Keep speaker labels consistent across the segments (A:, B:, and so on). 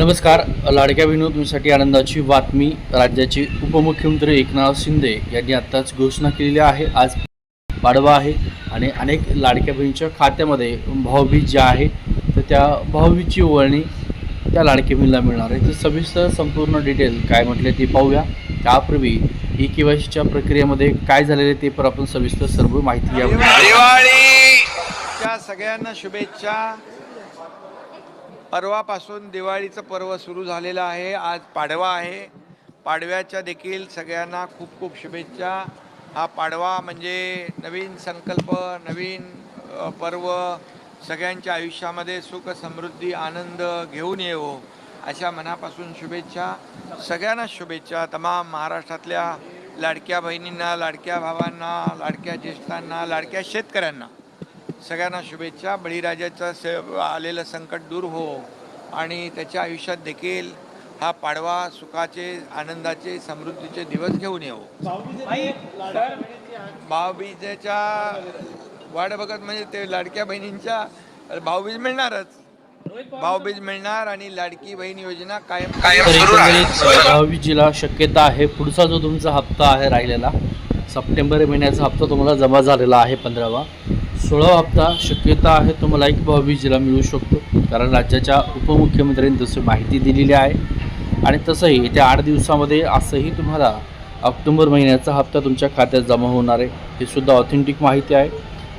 A: नमस्कार लाडक्या विनोदसाठी आनंदाची बातमी राज्याचे उपमुख्यमंत्री एकनाथ शिंदे यांनी आत्ताच घोषणा केलेली आहे. आज पाडवा आहे आणि अनेक लाडक्या बहिणीच्या खात्यामध्ये भाऊबीज ज्या आहे तर त्या भाऊबीजची ओवळणी त्या लाडक्या बहिणीला मिळणार आहे. तर सविस्तर संपूर्ण डिटेल काय म्हटले ते पाहूया. त्यापूर्वी ई के वाय सीच्या प्रक्रियेमध्ये काय झालेले ते पण आपण सविस्तर सर्व माहिती घ्यावी
B: दिवाळीच्या सगळ्यांना शुभेच्छा. परवापासून दिवाळीचं पर्व सुरू झालेलं आहे. आज पाडवा आहे. पाडव्याच्या देखील सगळ्यांना खूप खूप शुभेच्छा. हा पाडवा म्हणजे नवीन संकल्प नवीन पर्व सगळ्यांच्या आयुष्यामध्ये सुख समृद्धी आनंद घेऊन येवो अशा मनापासून शुभेच्छा. सगळ्यांना शुभेच्छा. तमाम महाराष्ट्रातल्या लाडक्या बहिणींना लाडक्या भावांना लाडक्या ज्येष्ठांना लाडक्या शेतकऱ्यांना. सगळ्यांना शुभेच्छा. बळीराजाचं से आलेलं संकट दूर हो आणि त्याच्या आयुष्यात देखील हा पाडवा सुखाचे आनंदाचे समृद्धीचे दिवस घेऊन येऊ भाऊबीजेच्या वाट बघत म्हणजे ते लाडक्या बहिणींच्या भाऊबीज मिळणारच. भाऊबीज मिळणार आणि लाडकी बहीण योजना कायम कायम
A: भाऊबीजीला शक्यता आहे. पुढचा जो तुमचा हप्ता आहे राहिलेला सप्टेंबर महिन्याचा हप्ता तुम्हाला जमा झालेला आहे पंधरावा. सोळा हप्ता शक्यता आहे तुम्हाला एक भाऊबीजीला मिळू शकतो. कारण राज्याच्या उपमुख्यमंत्र्यांनी तसं माहिती दिलेली आहे आणि तसंही येत्या आठ दिवसामध्ये असंही तुम्हाला ऑक्टोंबर महिन्याचा हप्ता तुमच्या खात्यात जमा होणार आहे. हे सुद्धा ऑथेंटिक माहिती आहे.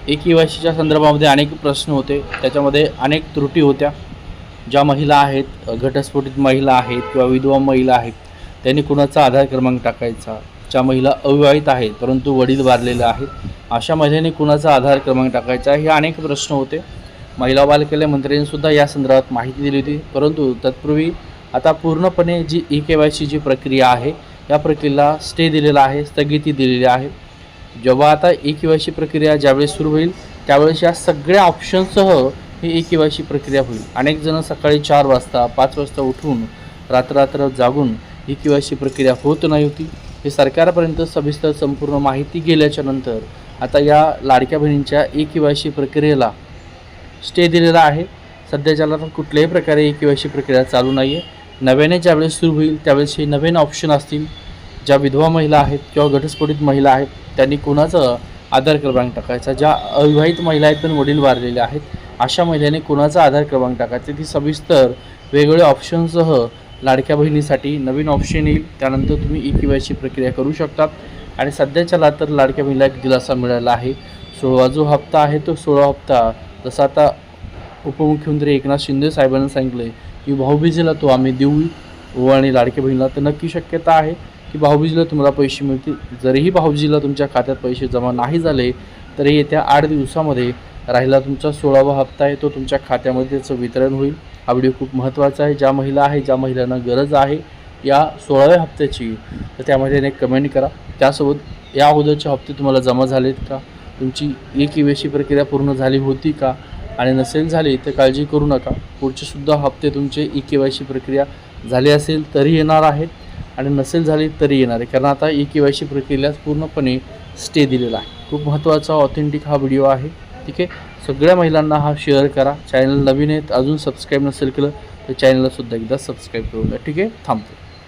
A: ए के वाय सीच्या संदर्भामध्ये अनेक प्रश्न होते. त्याच्यामध्ये अनेक त्रुटी होत्या. ज्या महिला आहेत घटस्फोटित महिला आहेत किंवा विधवा महिला आहेत त्यांनी कुणाचा आधार क्रमांक टाकायचा? ज्या महिला अविवाहित आहेत परंतु वडील वारलेले आहेत. अशा महिलेने कुणाचा आधार क्रमांक टाकायचा हे अनेक प्रश्न होते. महिला बालकल्याण मंत्र्यांनीसुद्धा या संदर्भात माहिती दिली होती परंतु तत्पूर्वी आता पूर्णपणे जी ई के वाय सी जी प्रक्रिया आहे या प्रक्रियेला स्टे दिलेला आहे स्थगिती दिलेली आहे. जेव्हा आता ई के वाय सी प्रक्रिया ज्यावेळेस सुरू होईल त्यावेळेस या सगळ्या ऑप्शनसह ही ई के वाय सी प्रक्रिया होईल. अनेक जण सकाळी चार वाजता पाच वाजता उठून रात्र जागून ई के वाय सी प्रक्रिया होत नाही होती. हे सरकारपर्यंत सविस्तर संपूर्ण माहिती गेल्याच्यानंतर आता या लाडक्या बहिणींच्या ई के वाय सी प्रक्रियेला स्टे दिलेला आहे. सध्याच्याला पण कुठल्याही प्रकारे ई के वाय सी प्रक्रिया चालू नाही आहे नव्याने ज्यावेळेस सुरू होईल त्यावेळेस हे नवीन ऑप्शन असतील. ज्या विधवा महिला आहेत किंवा घटस्फोटित महिला आहेत त्यांनी कोणाचं आधार क्रमांक टाकायचा? ज्या अविवाहित महिला आहेत पण वडील वारलेल्या आहेत अशा महिलांनी कोणाचा आधार क्रमांक टाकायचा? ती सविस्तर वेगवेगळ्या ऑप्शनसह लाडक्या बहिणीसाठी नवीन ऑप्शन येईल. त्यानंतर तुम्ही ई के प्रक्रिया करू शकतात आणि सध्याच्याला तर लाडक्या बहिणीला एक दिलासा मिळाला आहे. सोळावा जो हप्ता आहे तो सोळा हप्ता. जसा आता उपमुख्यमंत्री एकनाथ शिंदे साहेबांना सांगितलं आहे की भाऊबीजेला तो आम्ही देऊ व आणि लाडक्या बहिणीला तर नक्की शक्यता आहे की भाऊबीजीला तुम्हाला पैसे मिळतील. जरीही भाऊबीजीला तुमच्या खात्यात पैसे जमा नाही झाले तरी येत्या आठ दिवसामध्ये राहिला तुमचा सोळावा हप्ता आहे तो तुमच्या खात्यामध्ये त्याचं वितरण होईल. हा व्हिडिओ खूप महत्त्वाचा आहे. ज्या महिला आहे ज्या महिलांना गरज आहे या सोळाव्या हप्त्याची तर त्यामध्ये अनेक कमेंट करा. त्यासोबत या अगोदरचे हप्ते तुम्हाला जमा झालेत का? तुमची ई के प्रक्रिया पूर्ण झाली होती का? आणि नसेल झाली तर काळजी करू नका. पुढचेसुद्धा हप्ते तुमचे ई के वाय सी प्रक्रिया झाली असेल तरी येणार आहेत आणि नसेल झाली तरी येणार आहे. कारण आता ई के वाय सी प्रक्रियेला पूर्णपणे स्टे दिलेला आहे. खूप महत्त्वाचा ऑथेंटिक हा व्हिडिओ आहे. ठीक आहे? सगळ्या महिलांना हा शेअर करा. चॅनल नवीन आहेत अजून सबस्क्राईब नसेल केलं तर चॅनललासुद्धा एकदा सबस्क्राईब करून द्या ठीक आहे? थांबतो.